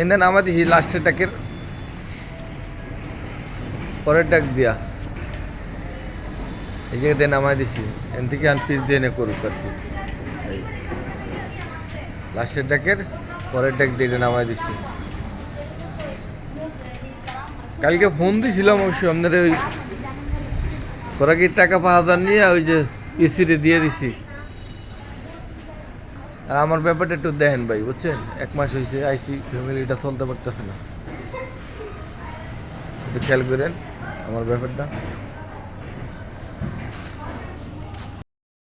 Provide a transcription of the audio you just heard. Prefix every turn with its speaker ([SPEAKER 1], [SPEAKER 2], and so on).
[SPEAKER 1] এনে নামা দিছি লাস্টের টাকের পরের টাক দিয়া। এই জায়গাতে নামাই দিছি। এন থেকে আন পিস দিয়ে এনে করুক আর কি। লাস্টের টাকের পরের টাক দিয়ে নামাই দিছি। কালকে ফোন দিছিলাম অবশ্যই আপনাদের ওই খোরাকির টাকা পাঁচ হাজার নিয়ে ওই যে ইসিরে দিয়ে দিছি। আর আমার ব্যাপারটা একটু দেখেন ভাই, বুঝছেন? এক মাস হয়েছে আইসি ফ্যামিলিটা চলতে পারতেছে না। একটু খেয়াল করেন আমার ব্যাপারটা।